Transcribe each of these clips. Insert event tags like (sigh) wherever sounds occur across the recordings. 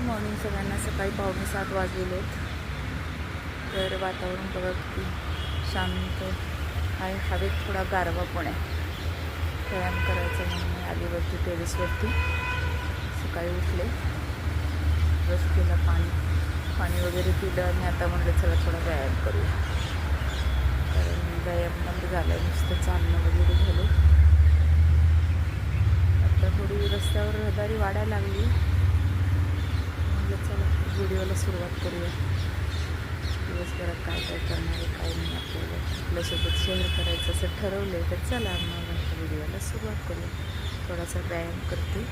Good morning सगळ्यांना. सकाळी पावणे सात वाजलेले आहेत. तर वातावरण बघा किती शांत आहे. हवेत थोडा गारवा पण आहे. व्यायाम करायचं म्हणून आलीवरती टेरेसवरती सकाळी उठले. ब्रश केला पाणी पाणी वगैरे पिलं आणि आता म्हणलं चला थोडा व्यायाम करूया. कारण व्यायाम नंतर झाला आहे नुसतं चालणं वगैरे झालं. आता थोडी रस्त्यावर रहदारी वाढायला लागली. व्हिडिओला सुरुवात करूया. दिवसभरात काय काय करणार आहे काय नाही आपल्याला. आपल्यासोबत शेअर करायचं असं ठरवलं आहे तर चला मग व्हिडिओला सुरुवात करूया. थोडासा व्यायाम करते.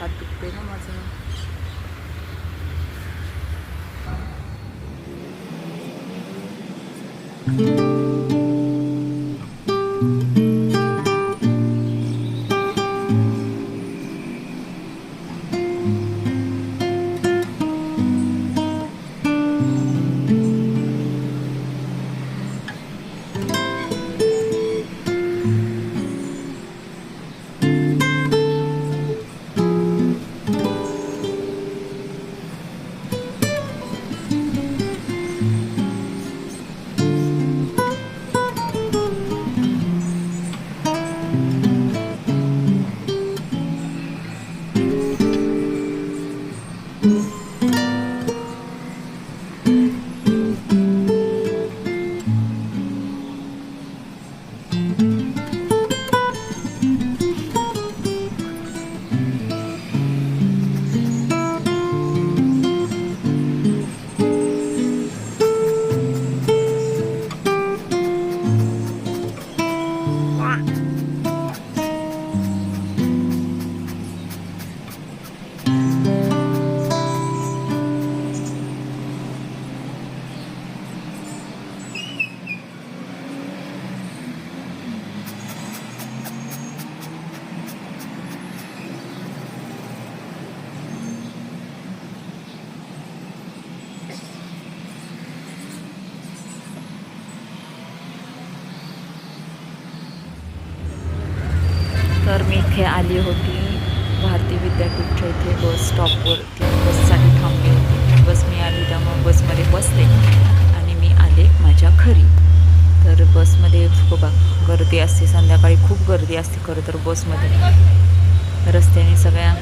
हात दुखते ना माझं? तर मी इथे आली होती. भारती विद्यापीठच्या इथे बस स्टॉपवरती बससाठी थांबली होती. बस मिळाली त्यामुळे बसमध्ये बसले. आणि मी आले माझ्या घरी. तर बसमध्ये बघा गर्दी असते. संध्याकाळी खूप गर्दी असते खरं तर बसमध्ये. रस्त्याने सगळ्या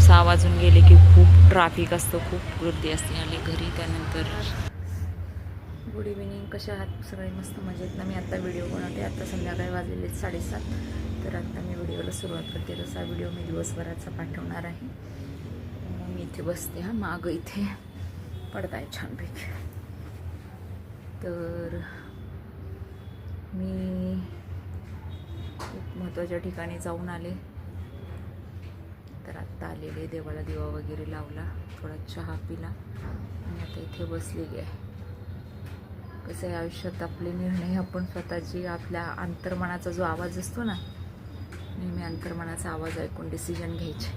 सहा वाजून गेले की खूप ट्राफिक असतं. खूप गर्दी असते. आले घरी त्यानंतर गुड इव्हिनिंग कसे आहात? सगळे मस्त मजेत ना? मी आता व्हिडिओ बनवते. आता संध्याकाळी वाजलेले आहेत साडेसात. तर आता मी व्हिडिओला सुरुवात करते. तसा व्हिडिओ मी दिवसभराचा पाठवणार आहे. मग मी इथे बसते हा. मागं इथे. पडत आहे छानपैकी. तर मी खूप महत्त्वाच्या ठिकाणी जाऊन आले. तर आत्ता आलेले देवाला दिवा वगैरे लावला. थोडा चहा पिला. आणि आता इथे बसलेली आहे. कसं आहे आयुष्यात आपले निर्णय आपण स्वतःची आपल्या अंतर्मनाचा जो आवाज असतो ना नेहमी अंतर्मनाचा आवाज ऐकून डिसिजन घ्यायचे.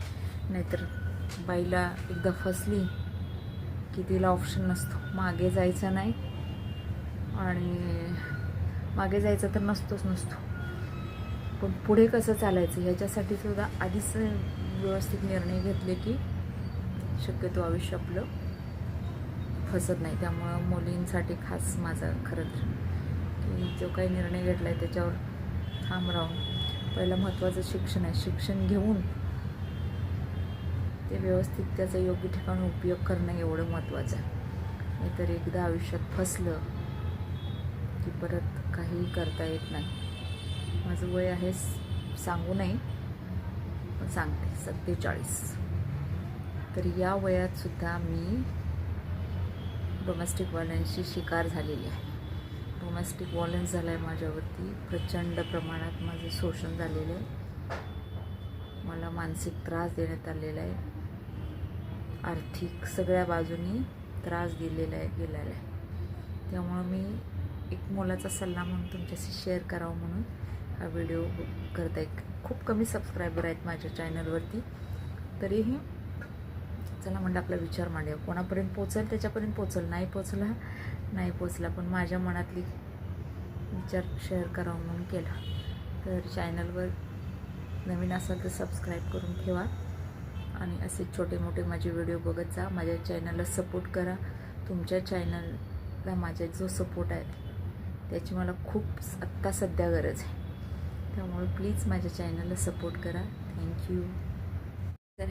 नाहीतर बाईला एकदा फसली की तिला ऑप्शन नसतो. मागे जायचं नाही आणि मागे जायचं तर नसतोच नसतो. पण पुढे कसं चालायचं ह्याच्यासाठी सुद्धा आधीच व्यवस्थित निर्णय घेतले की शक्यतो आयुष्य आपलं फसत नाही. त्यामुळं मुलींसाठी खास माझा खरं तर. की जो काही निर्णय घेतला आहे त्याच्यावर ठाम राहून. पहिलं महत्त्वाचं शिक्षण आहे. शिक्षण घेऊन ते व्यवस्थित त्याचा योग्य ठिकाणी उपयोग करणं एवढं महत्त्वाचं आहे. नाहीतर एकदा आयुष्यात फसलं की परत काहीही करता येत नाही. माझं वय आहे सांगू नाही पण सांगते. सत्तेचाळीस. तर या वयात सुद्धा मी डोमेस्टिक व्हायलन्सची शिकार झालेली आहे. डोमेस्टिक व्हायलन्स झाला आहे माझ्यावरती. प्रचंड प्रमाणात माझं शोषण झालेलं आहे. मला मानसिक त्रास देण्यात आलेला आहे. आर्थिक सगळ्या बाजूनी त्रास दिलेला आहे गेलेला आहे. त्यामुळं मी एक मोलाचा सल्ला म्हणून तुमच्याशी शेअर करावं म्हणून हा व्हिडिओ करत आहे. खूप कमी सबस्क्रायबर आहेत माझ्या चॅनलवरती तरीही चला म्हणलं आपला विचार मांडूया कोणापर्यंत पोचेल त्याच्यापर्यंत पोचेल नाही पोचला नाही पोचला पण माझ्या मनातली विचार शेअर करावा म्हणून केला. तर चॅनलवर नवीन असाल तर सबस्क्राईब करून ठेवा. आणि असे छोटे मोठे माझे व्हिडिओ बघत जा. माझ्या चॅनलला सपोर्ट करा. तुमच्या चॅनलला माझा जो सपोर्ट आहे त्याची मला खूप आत्ता सध्या गरज आहे. त्यामुळे प्लीज माझ्या चॅनलला सपोर्ट करा. थँक्यू तर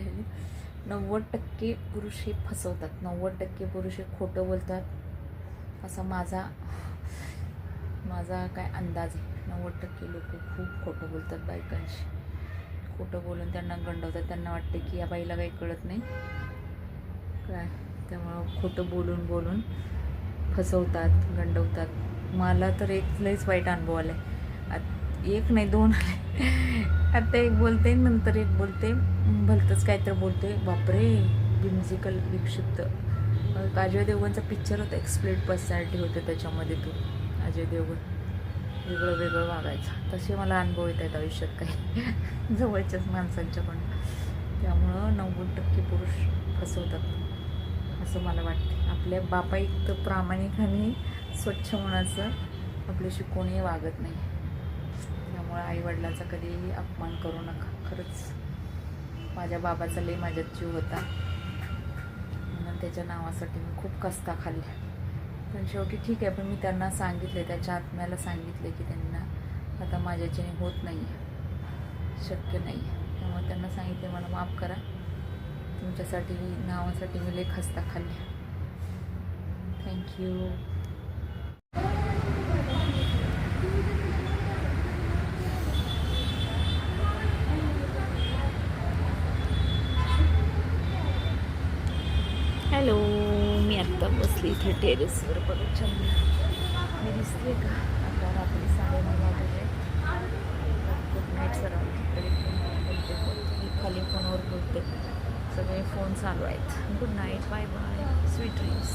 नव्वद टक्के पुरुष हे फसवतात. नव्वद टक्के पुरुष हे खोटं बोलतात. असा माझा माझा काय अंदाज आहे. नव्वद टक्के लोक खूप खोटं बोलतात बायकांशी. खोटं बोलून त्यांना गंडवतात. त्यांना वाटते की या बाईला काही कळत नाही. काय? त्यामुळं खोटं बोलून बोलून फसवतात गंडवतात. मला तर एक लईच वाईट अनुभव आला आहे एक नाही दोन आले आता एक बोलते नंतर एक बोलते. भलतंच काहीतरी बोलते बापरे म्युझिकल विक्षिप्त. अजय देवगणचा पिक्चर होता एक्सप्लेट पर्सनॅलिटी होते त्याच्यामध्ये तो अजय देवगण. वेगळं वेगळं वागायचं. तसे मला अनुभव येत आहेत आयुष्यात काही. (laughs) जवळच्याच माणसांच्या पण. त्यामुळं नव्वद टक्के पुरुष फसवतात असं मला वाटते आपल्या बापा तर प्रामाणिक आणि स्वच्छ होण्याचं आपल्याशी कोणीही वागत नाही. त्यामुळं आईवडिलाचा कधीही अपमान करू नका. खरंच. माझ्या बाबाचा लई माझ्यात जीव होता. म्हणून त्याच्या नावासाठी मी खूप कस्ता खाल्ल्या पण शेवटी ठीक आहे पण मी त्यांना सांगितले त्याच्या आत्म्याला सांगितले की त्यांना आता माझ्याच्याने होत नाही आहे शक्य नाही आहे त्यामुळे त्यांना सांगितले मला माफ करा. तुमच्यासाठी नावासाठी मी लई खस्ता खाल्ल्या थँक्यू हॅलो मी आत्ता बसली इथे टेरेसवर बघत छान मी दिसते का? आता रात्री साडेनऊ वाजले. गुड नाईट सर बोलते मी खाली फोनवर बोलते. सगळे फोन चालू आहेत. Good night bye bye sweet dreams